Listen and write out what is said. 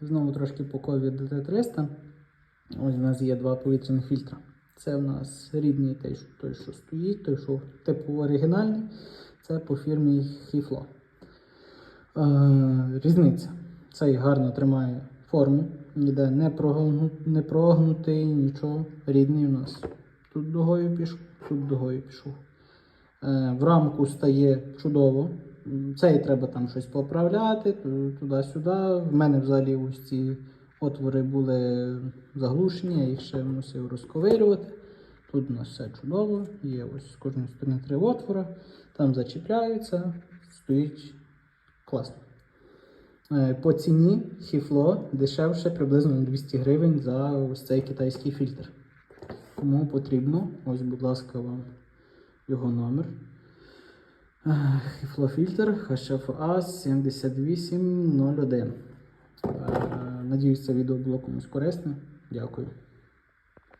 Знову трошки по кові DT300. Ось у нас є два повітряних фільтра. Це у нас рідний той, той, що стоїть, той, що типу оригінальний. Це по фірмі Хіфло. Е, різниця. Цей гарно тримає форму, ніде не, прогну, не прогнутий, нічого. Рідний у нас. Тут дугою пішов, тут дугою пішов. Е, в рамку стає чудово. Цей треба там щось поправляти, туди-сюди. В мене взагалі ось ці отвори були заглушені, я їх ще мусив розковирювати. Тут у нас все чудово, є ось з кожної сторони три отвора, там зачіпляються, стоїть класно. Е, По ціні хіфло дешевше приблизно на 200 гривень за ось цей китайський фільтр. Кому потрібно, ось, будь ласка, вам його номер. Хіфлофільтр HFA 7801. Е, Надіюсь, це відео було комусь корисне. Дякую.